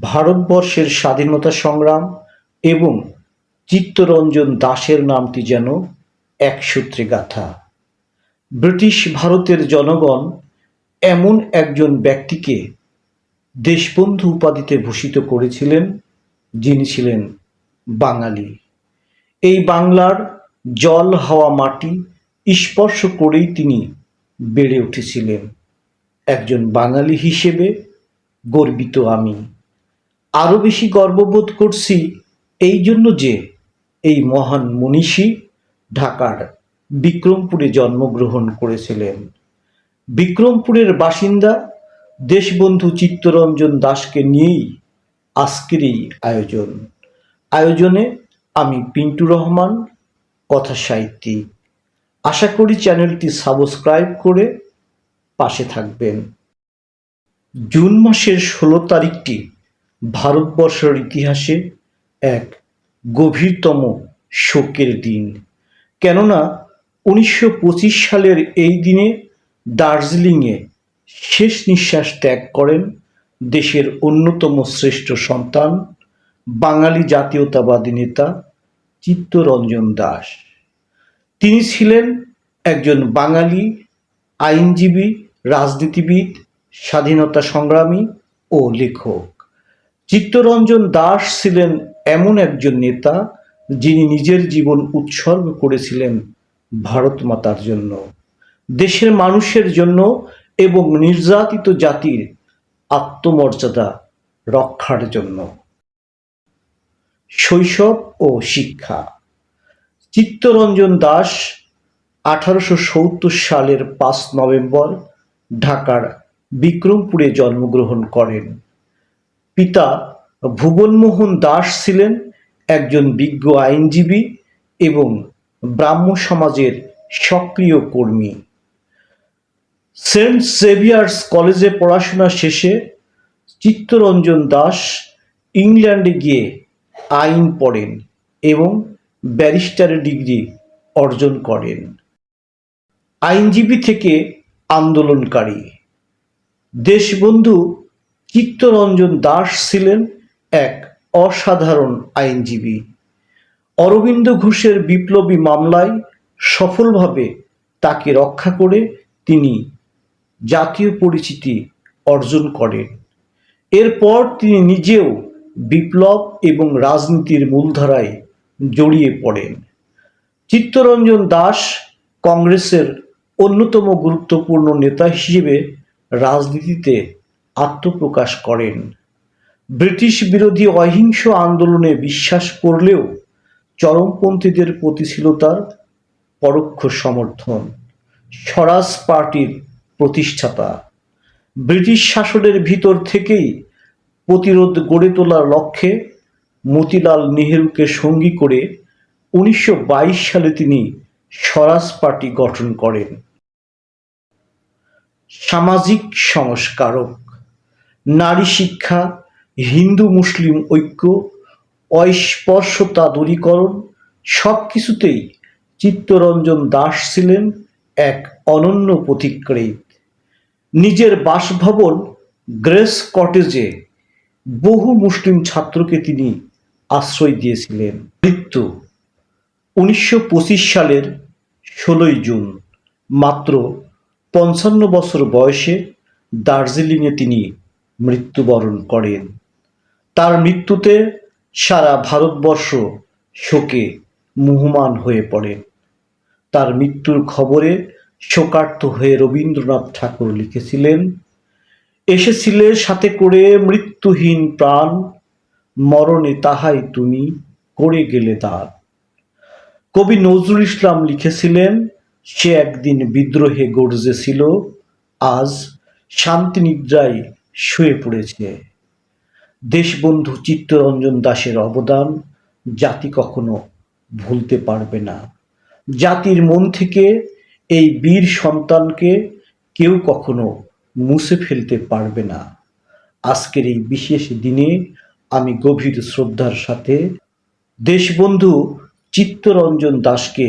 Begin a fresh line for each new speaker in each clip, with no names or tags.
ভারতবর্ষের স্বাধীনতা সংগ্রাম এবং চিত্তরঞ্জন দাসের নামটি যেন এক সূত্রে গাঁথা। ব্রিটিশ ভারতের জনগণ এমন একজন ব্যক্তিকে দেশবন্ধু উপাধিতে ভূষিত করেছিলেন, যিনি ছিলেন বাঙালি। এই বাংলার জল হাওয়া মাটি স্পর্শ করেই তিনি বেড়ে উঠেছিলেন। একজন বাঙালি হিসেবে গর্বিত আমি। আরও বেশি গর্ববোধ করছি এই জন্য যে এই মহান মনীষী ঢাকার বিক্রমপুরে জন্মগ্রহণ করেছিলেন। বিক্রমপুরের বাসিন্দা দেশবন্ধু চিত্তরঞ্জন দাসকে নিয়েই আজকের এই আয়োজন। আয়োজনে আমি পিন্টু রহমান, কথা সাহিত্যিক। আশা করি চ্যানেলটি সাবস্ক্রাইব করে পাশে থাকবেন। জুন মাসের ষোলো তারিখটি ভারতবর্ষের ইতিহাসে এক গভীরতম শোকের দিন। কেননা, উনিশশো পঁচিশ সালের এই দিনে দার্জিলিংয়ে শেষ নিঃশ্বাস ত্যাগ করেন দেশের অন্যতম শ্রেষ্ঠ সন্তান, বাঙালি জাতীয়তাবাদী নেতা চিত্তরঞ্জন দাস। তিনি ছিলেন একজন বাঙালি আইনজীবী, রাজনীতিবিদ, স্বাধীনতা সংগ্রামী ও লেখক। চিত্তরঞ্জন দাস ছিলেন এমন একজন নেতা যিনি নিজের জীবন উৎসর্গ করেছিলেন ভারত মাতার জন্য। দেশের মানুষের জন্য এবং নির্যাতিত জাতির আত্মমর্যাদা রক্ষার জন্য। শৈশব ও শিক্ষা। চিত্তরঞ্জন দাস আঠারোশো সত্তর সালের পাঁচ নভেম্বর ঢাকার বিক্রমপুরে জন্মগ্রহণ করেন। পিতা ভুবনমোহন দাস ছিলেন একজন বিজ্ঞ আইনজীবী এবং ব্রাহ্ম সমাজের সক্রিয় কর্মী। সেন্ট সেভিয়ার্স কলেজে পড়াশোনা শেষে চিত্তরঞ্জন দাস ইংল্যান্ডে গিয়ে আইন পড়েন এবং ব্যারিস্টারের ডিগ্রি অর্জন করেন। আইনজীবী থেকে আন্দোলনকারী। দেশবন্ধু চিত্তরঞ্জন দাস ছিলেন এক অসাধারণ আইনজীবী। অরবিন্দ ঘোষের বিপ্লবী মামলায় সফলভাবে তাকে রক্ষা করে তিনি জাতীয় পরিচিতি অর্জন করেন। এরপর তিনি নিজেও বিপ্লব এবং রাজনীতির মূলধারায় জড়িয়ে পড়েন। চিত্তরঞ্জন দাস কংগ্রেসের অন্যতম গুরুত্বপূর্ণ নেতা হিসেবে রাজনীতিতে আত্মপ্রকাশ করেন। ব্রিটিশ বিরোধী অহিংস আন্দোলনে বিশ্বাস করলেও চরমপন্থীদের প্রতি ছিল তার পরোক্ষ সমর্থন স্বরাজ পার্টির প্রতিষ্ঠাতা। ব্রিটিশ শাসনের ভিতর থেকেই প্রতিরোধ গড়ে তোলার লক্ষ্যে মতিলাল নেহেরুকে সঙ্গী করে উনিশশো বাইশ সালে তিনি স্বরাজ পার্টি গঠন করেন। সামাজিক সংস্কারক নারী শিক্ষা, হিন্দু মুসলিম ঐক্য, অস্পর্শতা দূরীকরণ সব কিছুতেই চিত্তরঞ্জন দাস ছিলেন এক অনন্য প্রতিক্রিয়িত নিজের বাসভবন গ্রেস কটেজে বহু মুসলিম ছাত্রকে তিনি আশ্রয় দিয়েছিলেন। মৃত্যু উনিশশো পঁচিশ সালের ষোলোই জুন, মাত্র পঞ্চান্ন বছর বয়সে দার্জিলিংয়ে তিনি মৃত্যুবরণ করেন। তার মৃত্যুতে সারা ভারতবর্ষ শোকে মুহমান হয়ে পড়েন তার মৃত্যুর খবরে শোকার্ত হয়ে রবীন্দ্রনাথ ঠাকুর লিখেছিলেন, এসেছিলে সাথে করে মৃত্যুহীন প্রাণ, মরণে তাহাই তুমি করে গেলে তার। কবি নজরুল ইসলাম লিখেছিলেন, সে একদিন বিদ্রোহে গর্জেছিল, আজ শান্তি নিদ্রায় শুয়ে পড়েছে। দেশবন্ধু চিত্তরঞ্জন দাসের অবদান জাতি কখনো ভুলতে পারবে না। জাতির মন থেকে এই বীর সন্তানকে কেউ কখনো মুছে ফেলতে পারবে না। আজকের এই বিশেষ দিনে আমি গভীর শ্রদ্ধার সাথে দেশবন্ধু চিত্তরঞ্জন দাসকে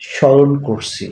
স্মরণ করছি।